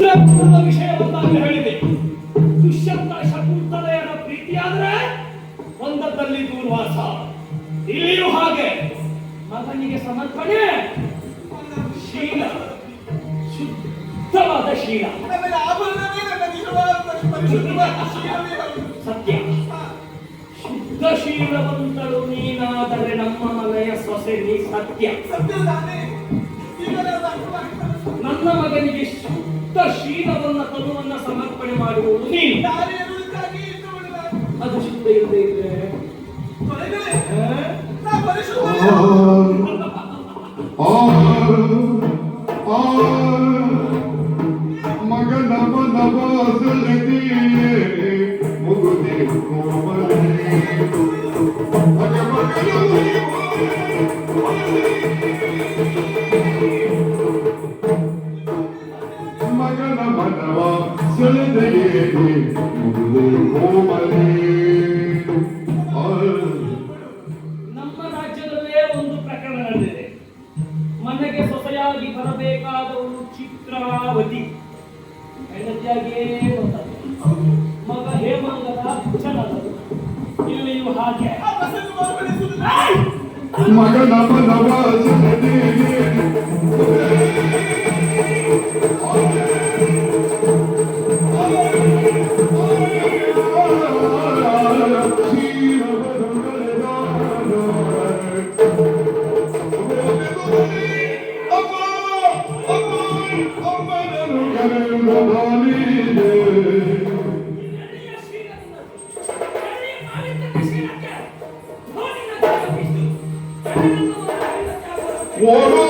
ಚಿತ್ರಕೂಟದ ವಿಷಯವನ್ನಾಗಿ ಹೇಳಿದೆ. ದುಷ್ಯಂತ ಶಕುಂತಲೆಯರ ಪ್ರೀತಿಯಾದ್ರೆ ಒಂದದಲ್ಲಿ ದೂರ್ವಾಸ. ಇಲ್ಲಿಯೂ ಹಾಗೆ. ಮಗನಿಗೆ ಸಮರ್ಪಣೆ, ಶೀಲ, ಶುದ್ಧವಾದ ಶೀಲ. ಸತ್ಯ. ಶುದ್ಧ ಶೀಲವಂತಳು ನೀನಾದರೆ ನಮ್ಮ ಮನೆಯ ಸೊಸೆ ನೀ ಸತ್ಯ. ನನ್ನ ಮಗನಿಗೆ ಶುದ್ಧ ಶೀಲವನ್ನ ತನುವನ್ನ ಸಮರ್ಪಣೆ ಮಾಡುವುದು ನೀನು ದಾರಿ ಎನ್ನುವುದಕ್ಕಾಗಿ ಇಟ್ಟುಕೊಂಡು ನಾನು ಅದು ಶುದ್ಧ ಇಲ್ಲದೆ ಇದ್ರೆ ತೊರೆದರೆ ಆ? ನಾ ಪರಿಶುದ್ಧನೇ. ಮಗನ ನವ ಸುಲದಿಯೇ ಮುಗುದೆ ಕೋಮಲೆ ಮಗ ಮಗನು ಸುಲದೆಯೇ ಮುಗುದೆ ಕೋಮಲೆ ಆ ನಮ್ಮ ರಾಜ್ಯದಲ್ಲೇ ಒಂದು ಪ್ರಕರಣ ನಡೆದಿದೆ ಮನೆಗೆ ಸೊಸೆಯಾಗಿ ಬರಬೇಕಾದವಳು ಚಿತ್ರಾವತಿ ಹೆಂಡತಿಯಾಗಿಯೇ ಬಂದದ್ದು ಮಗ ಹೇಮಂಗದ ಹುಚ್ಚನಾದದ್ದು ಇಲ್ಲಿಯೂ ಹಾಗೆ ಆ ಬಸನ್ನು ಮಾರ್ಪಡಿಸುವುದು ಮಗನ ಮನವ Whoa!